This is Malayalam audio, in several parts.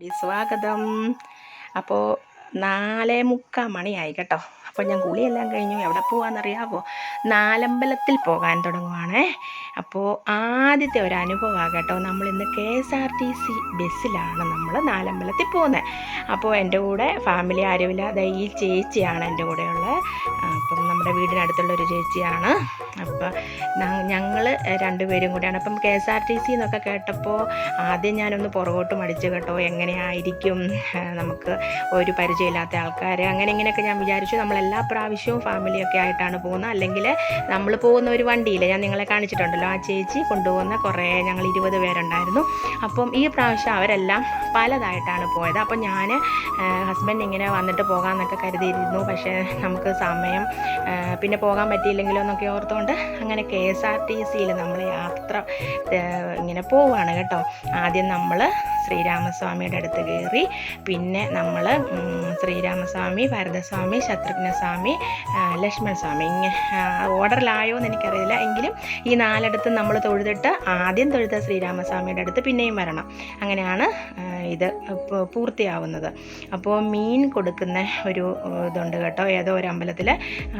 കൂടി സ്വാഗതം. അപ്പോൾ നാലേ മുക്കാൽ മണിയായി കേട്ടോ. അപ്പോൾ ഞാൻ കുളിയെല്ലാം കഴിഞ്ഞു. എവിടെ പോകാമെന്നറിയാവോ നാലമ്പലത്തിൽ പോകാൻ തുടങ്ങുവാണേ. അപ്പോൾ ആദ്യത്തെ ഒരു അനുഭവമാണ് കേട്ടോ. നമ്മൾ ഇന്ന് K S R T C ബസ്സിലാണ് നമ്മൾ നാലമ്പലത്തിൽ പോകുന്നത് അപ്പോൾ എന്റെ കൂടെ ഫാമിലി ആരുമില്ലാതെ ഈ ചേച്ചിയാണ് എന്റെ കൂടെയുള്ളത് അപ്പം നമ്മുടെ വീടിനടുത്തുള്ള ഒരു ചേച്ചിയാണ്. അപ്പം ഞങ്ങൾ രണ്ടുപേരും കൂടെയാണ്. അപ്പം K S R T C എന്നൊക്കെ കേട്ടപ്പോൾ ആദ്യം ഞാനൊന്ന് പുറകോട്ട് മടിച്ചു കേട്ടോ. എങ്ങനെയായിരിക്കും? നമുക്ക് ഒരു പരിചയമില്ലാത്ത ആൾക്കാർ അങ്ങനെ ഇങ്ങനെയൊക്കെ ഞാൻ വിചാരിച്ചു നമ്മൾ എല്ലാ പ്രാവശ്യവും ഫാമിലിയൊക്കെ ആയിട്ടാണ് പോകുന്നത്. അല്ലെങ്കിൽ നമ്മൾ പോകുന്ന ഒരു വണ്ടിയിൽ ഞാൻ നിങ്ങളെ കാണിച്ചിട്ടുണ്ടല്ലോ ആ ചേച്ചി കൊണ്ടുപോകുന്ന കുറേ ഞങ്ങൾ ഇരുപത് പേരുണ്ടായിരുന്നു. അപ്പം ഈ പ്രാവശ്യം അവരെല്ലാം പലതായിട്ടാണ് പോയത്. അപ്പം ഞാൻ ഹസ്ബൻഡ് ഇങ്ങനെ വന്നിട്ട് പോകാമെന്നൊക്കെ കരുതിയിരുന്നു. പക്ഷേ നമുക്ക് സമയം പിന്നെ പോകാൻ പറ്റിയില്ലെങ്കിലോ എന്നൊക്കെ ഓർത്തുകൊണ്ട് അങ്ങനെ കെ എസ് ആർ ടി സിയിൽ നമ്മൾ യാത്ര ഇങ്ങനെ പോവുകയാണ് കേട്ടോ. ആദ്യം നമ്മൾ ശ്രീരാമസ്വാമിയുടെ അടുത്ത് കയറി. പിന്നെ നമ്മൾ ശ്രീരാമസ്വാമി ഭരതസ്വാമി ശത്രുഘ്നസ്വാമി ലക്ഷ്മൺ സ്വാമി ഓർഡറിലായോ എന്ന് എനിക്കറിയില്ല. എങ്കിലും ഈ നാലിടത്തും നമ്മൾ തൊഴുതിട്ട് ആദ്യം തൊഴുത ശ്രീരാമസ്വാമിയുടെ അടുത്ത് പിന്നെയും വരണം. അങ്ങനെയാണ് ഇത് പൂർത്തിയാവുന്നത്. അപ്പോൾ മീൻ കൊടുക്കുന്ന ഒരു ഇതുണ്ട് കേട്ടോ. ഏതോ ഒരു അമ്പലത്തിൽ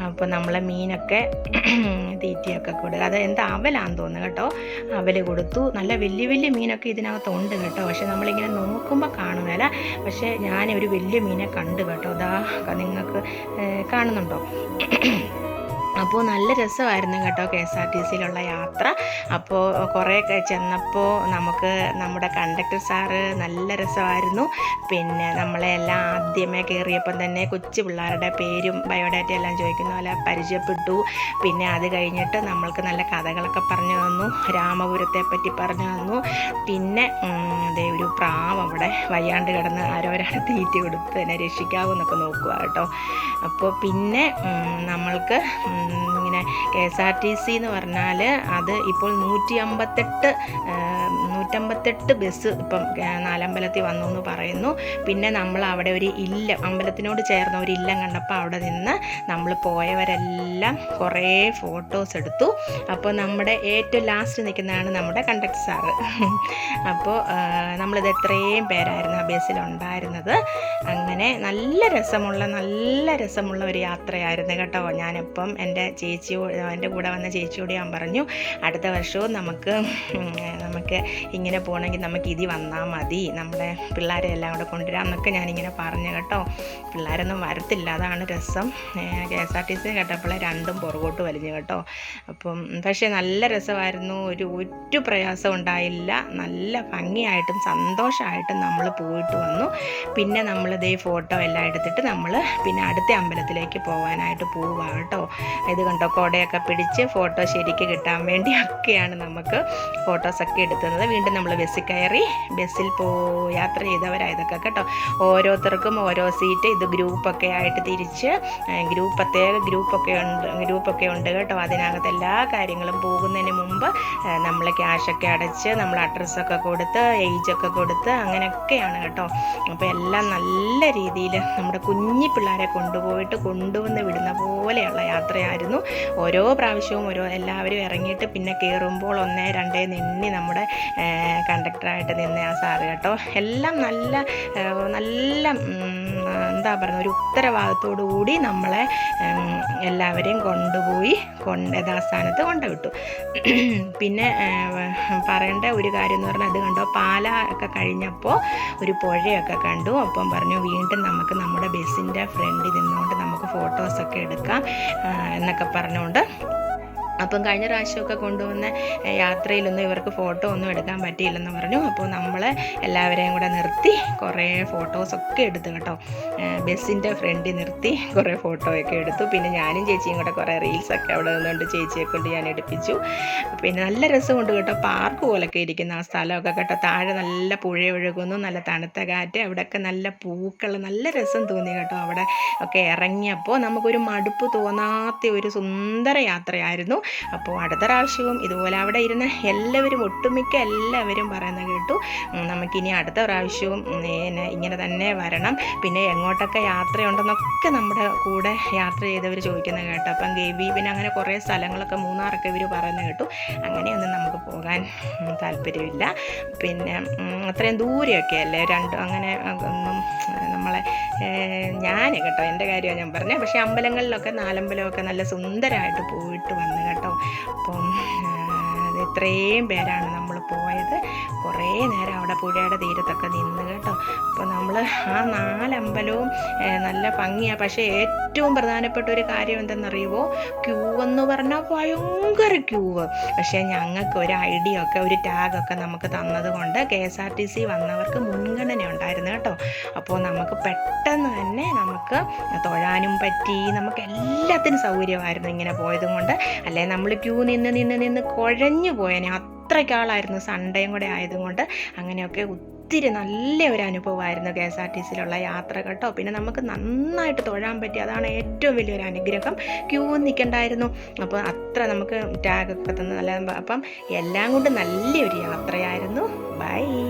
അപ്പോൾ നമ്മൾ മീനൊക്കെ തീറ്റയൊക്കെ കൊടുക്കുക. അത് എന്താ അവലാന്ന് തോന്നുന്നു കേട്ടോ. അവൽ കൊടുത്തു. നല്ല വലിയ വലിയ മീനൊക്കെ ഇതിനകത്തുണ്ട് കേട്ടോ. പക്ഷെ നമ്മളിങ്ങനെ നോക്കുമ്പോൾ കാണുന്നില്ല പക്ഷേ ഞാൻ ഒരു വലിയ മീനെ കണ്ടു കേട്ടോ. അതാ നിങ്ങൾക്ക് കാണുന്നുണ്ടോ? അപ്പോൾ നല്ല രസമായിരുന്നു കേട്ടോ കെ എസ് ആർ ടി സിയിലുള്ള യാത്ര. അപ്പോൾ കുറേയൊക്കെ ചെന്നപ്പോൾ നമുക്ക് നമ്മുടെ കണ്ടക്ടർ സാറ് നല്ല രസമായിരുന്നു. പിന്നെ നമ്മളെ എല്ലാം ആദ്യമേ കയറിയപ്പം തന്നെ കൊച്ചു പിള്ളേരുടെ പേരും ബയോഡാറ്റ എല്ലാം ചോദിക്കുന്ന പോലെ പരിചയപ്പെട്ടു. പിന്നെ അത് കഴിഞ്ഞിട്ട് നമ്മൾക്ക് നല്ല കഥകളൊക്കെ പറഞ്ഞു തന്നു. രാമപുരത്തെ പറ്റി പറഞ്ഞു തന്നു. പിന്നെ അതേ ഒരു പ്രാവ് അവിടെ വയ്യാണ്ട് കിടന്ന് ആരോ ഒരാൾ തീറ്റി കൊടുത്ത് എന്നെ രക്ഷിക്കാവെന്നൊക്കെ നോക്കുക കേട്ടോ. അപ്പോൾ പിന്നെ നമ്മൾക്ക് ഇങ്ങനെ K S R T C എന്ന് പറഞ്ഞാൽ അത് ഇപ്പോൾ നൂറ്റി അമ്പത്തെട്ട് നൂറ്റമ്പത്തെട്ട് ബസ് ഇപ്പം നാലമ്പലത്തിൽ വന്നു എന്ന് പറയുന്നു. പിന്നെ നമ്മൾ അവിടെ ഒരു ഇല്ലം അമ്പലത്തിനോട് ചേർന്ന ഒരു ഇല്ലം കണ്ടപ്പോൾ അവിടെ നിന്ന് നമ്മൾ പോയവരെല്ലാം കുറേ ഫോട്ടോസ് എടുത്തു. അപ്പോൾ നമ്മുടെ ഏറ്റവും ലാസ്റ്റ് നിൽക്കുന്നതാണ് നമ്മുടെ കണ്ടക്ടർ സാറ്. അപ്പോൾ നമ്മളിത് എത്രയും പേരായിരുന്നു ആ ബസ്സിലുണ്ടായിരുന്നത് അങ്ങനെ നല്ല രസമുള്ള നല്ല രസമുള്ള ഒരു യാത്രയായിരുന്നു കേട്ടോ. ഞാനിപ്പം എന്റെ ചേച്ചിയോട് എന്റെ കൂടെ വന്ന ചേച്ചിയോട് ഞാൻ പറഞ്ഞു അടുത്ത വർഷവും നമുക്ക് നമുക്ക് ഇങ്ങനെ പോകണമെങ്കിൽ നമുക്ക് ഇതി വന്നാൽ മതി. നമ്മുടെ പിള്ളേരെ എല്ലാം കൂടെ കൊണ്ടുവരാം എന്നൊക്കെ ഞാനിങ്ങനെ പറഞ്ഞു കേട്ടോ. പിള്ളേരൊന്നും വരത്തില്ല. അതാണ് രസം. K S R T C കേട്ടപ്പോഴേ രണ്ടും പുറകോട്ട് വലിഞ്ഞു കേട്ടോ. അപ്പം പക്ഷേ നല്ല രസമായിരുന്നു. ഒരു ഒരു പ്രയാസം ഉണ്ടായില്ല. നല്ല ഭംഗിയായിട്ടും സന്തോഷമായിട്ടും നമ്മൾ പോയിട്ട് വന്നു. പിന്നെ നമ്മൾ ഇതേ ഫോട്ടോ എല്ലാം എടുത്തിട്ട് നമ്മൾ പിന്നെ അടുത്ത അമ്പലത്തിലേക്ക് പോകാനായിട്ട് പോവുക കേട്ടോ. ഇത് കണ്ടോ? കോടയൊക്കെ പിടിച്ച് ഫോട്ടോ ശരിക്ക് കിട്ടാൻ വേണ്ടിയൊക്കെയാണ് നമുക്ക് ഫോട്ടോസൊക്കെ എടുക്കുന്നത് വീണ്ടും നമ്മൾ ബസ്സിൽ കയറി ബസ്സിൽ പോ യാത്ര ചെയ്തവരായതൊക്കെ കേട്ടോ. ഓരോരുത്തർക്കും ഓരോ സീറ്റ് ഇത് ഗ്രൂപ്പൊക്കെ ആയിട്ട് തിരിച്ച് ഗ്രൂപ്പ് പ്രത്യേക ഗ്രൂപ്പൊക്കെ ഉണ്ട് ഗ്രൂപ്പൊക്കെ ഉണ്ട് കേട്ടോ. അതിനകത്ത് എല്ലാ കാര്യങ്ങളും പോകുന്നതിന് മുമ്പ് നമ്മൾ ക്യാഷൊക്കെ അടച്ച് നമ്മൾ അഡ്രസ്സൊക്കെ കൊടുത്ത് ഏജൊക്കെ കൊടുത്ത് അങ്ങനെയൊക്കെയാണ് കേട്ടോ. അപ്പോൾ എല്ലാം നല്ല രീതിയിൽ നമ്മുടെ കുഞ്ഞി പിള്ളേരെ കൊണ്ടുപോയിട്ട് കൊണ്ടുവന്ന് വിടുന്ന പോലെയുള്ള യാത്രയായിരുന്നു. ഓരോ പ്രാവശ്യവും ഓരോ എല്ലാവരും ഇറങ്ങിയിട്ട് പിന്നെ കയറുമ്പോൾ ഒന്നേ രണ്ടേ നിന്നി നമ്മുടെ കണ്ടക്ടറായിട്ട് നിന്ന ആ സാറ് കേട്ടോ. എല്ലാം നല്ല നല്ല എന്താ പറയുക ഒരു ഉത്തരവാദിത്തോടു കൂടി നമ്മളെ എല്ലാവരെയും കൊണ്ടുപോയി കൊണ്ട് യഥാസ്ഥാനത്ത് കൊണ്ടുവിട്ടു. പിന്നെ പറയേണ്ട ഒരു കാര്യം എന്ന് പറഞ്ഞാൽ അത് കണ്ടോ പാല ഒക്കെ കഴിഞ്ഞപ്പോൾ ഒരു പുഴയൊക്കെ കണ്ടു. അപ്പം പറഞ്ഞു വീണ്ടും നമുക്ക് നമ്മുടെ ബസ്സിന്റെ ഫ്രണ്ടിൽ നിന്നുകൊണ്ട് നമുക്ക് ഫോട്ടോസൊക്കെ എടുക്കാം എന്നൊക്കെ പറഞ്ഞുകൊണ്ട് അപ്പം കഴിഞ്ഞ പ്രാവശ്യമൊക്കെ കൊണ്ടുവന്ന യാത്രയിലൊന്നും ഇവർക്ക് ഫോട്ടോ ഒന്നും എടുക്കാൻ പറ്റിയില്ലെന്ന് പറഞ്ഞു. അപ്പോൾ നമ്മൾ എല്ലാവരെയും കൂടെ നിർത്തി കുറേ ഫോട്ടോസൊക്കെ എടുത്തു കേട്ടോ. ബസ്സിന്റെ ഫ്രണ്ടിൽ നിർത്തി കുറേ ഫോട്ടോയൊക്കെ എടുത്തു. പിന്നെ ഞാനും ചേച്ചിയും കൂടെ കുറേ റീൽസൊക്കെ അവിടെ നിന്നുകൊണ്ട് ചേച്ചിയെ കൊണ്ട് ഞാൻ എടുപ്പിച്ചു. പിന്നെ നല്ല രസമുണ്ട് കേട്ടോ. പാർക്ക് പോലൊക്കെ ഇരിക്കുന്ന ആ സ്ഥലമൊക്കെ കേട്ടോ. താഴെ നല്ല പുഴ ഒഴുകുന്നു നല്ല തണുത്ത കാറ്റ് അവിടെയൊക്കെ നല്ല പൂക്കൾ നല്ല രസം തോന്നി കേട്ടോ അവിടെ ഒക്കെ ഇറങ്ങിയപ്പോൾ. നമുക്കൊരു മടുപ്പ് തോന്നാത്ത ഒരു സുന്ദര യാത്രയായിരുന്നു. അപ്പോൾ അടുത്ത പ്രാവശ്യവും ഇതുപോലെ അവിടെ ഇരുന്ന എല്ലാവരും ഒട്ടുമിക്ക എല്ലാവരും പറയുന്നത് കേട്ടു. നമുക്കിനി അടുത്ത പ്രാവശ്യവും ഇങ്ങനെ തന്നെ വരണം. പിന്നെ എങ്ങോട്ടൊക്കെ യാത്രയുണ്ടെന്നൊക്കെ നമ്മുടെ കൂടെ യാത്ര ചെയ്തവർ ചോദിക്കുന്നത് കേട്ടു. അപ്പം ഗവി പിന്നെ അങ്ങനെ കുറേ സ്ഥലങ്ങളൊക്കെ മൂന്നാറൊക്കെ ഇവർ പറയുന്നത് കേട്ടു. അങ്ങനെയൊന്നും നമുക്ക് പോകാൻ താല്പര്യമില്ല. പിന്നെ അത്രയും ദൂരെയൊക്കെ അല്ലേ? രണ്ട് അങ്ങനെ ഒന്നും നമ്മളെ ഞാൻ കേട്ടോ എന്റെ കാര്യമാണ് ഞാൻ പറഞ്ഞത്. പക്ഷേ അമ്പലങ്ങളിലൊക്കെ നാലമ്പലമൊക്കെ നല്ല സുന്ദരമായിട്ട് പോയിട്ട് വന്ന് കേട്ടോ. അപ്പം ആ, ഇത്രയും പേരാണ് നമ്മൾ പോയത്. കുറേ നേരം അവിടെ പുഴയുടെ തീരത്തൊക്കെ നിന്ന് കേട്ടോ. അപ്പോൾ നമ്മൾ ആ നാലമ്പലവും നല്ല ഭംഗിയാണ് പക്ഷേ ഏറ്റവും പ്രധാനപ്പെട്ട ഒരു കാര്യം എന്തെന്നറിയുമോ ക്യൂ എന്ന് പറഞ്ഞാൽ ഭയങ്കര ക്യൂവ് പക്ഷേ ഞങ്ങൾക്ക് ഒരു ഐഡിയ ഒക്കെ ഒരു ടാഗൊക്കെ നമുക്ക് തന്നത് കൊണ്ട് K S R T C വന്നവർക്ക് മുൻഗണന ഉണ്ടായിരുന്നു കേട്ടോ. അപ്പോൾ നമുക്ക് പെട്ടെന്ന് തന്നെ നമുക്ക് തൊഴാനും പറ്റി. നമുക്ക് എല്ലാത്തിനും സൗകര്യമായിരുന്നു ഇങ്ങനെ പോയത് കൊണ്ട്. അല്ലെ? നമ്മൾ ക്യൂ നിന്ന് നിന്ന് നിന്ന് കുഴഞ്ഞു പോയേനെ. അത്രയ്ക്കാളായിരുന്നു സൺഡേയും കൂടെ ആയതുകൊണ്ട് അങ്ങനെയൊക്കെ ഒത്തിരി നല്ല ഒരു അനുഭവമായിരുന്നു കെ എസ് ആർ ടി സിയിലുള്ള യാത്ര കേട്ടോ. പിന്നെ നമുക്ക് നന്നായിട്ട് തൊഴാൻ പറ്റി അതാണ് ഏറ്റവും വലിയൊരു അനുഗ്രഹം. ക്യൂ നിൽക്കണ്ടായിരുന്നു അപ്പോൾ അത്ര നമുക്ക് ടാഗൊക്കെ തന്ന് നല്ല അപ്പം എല്ലാം കൊണ്ട് നല്ലൊരു യാത്രയായിരുന്നു. ബൈ.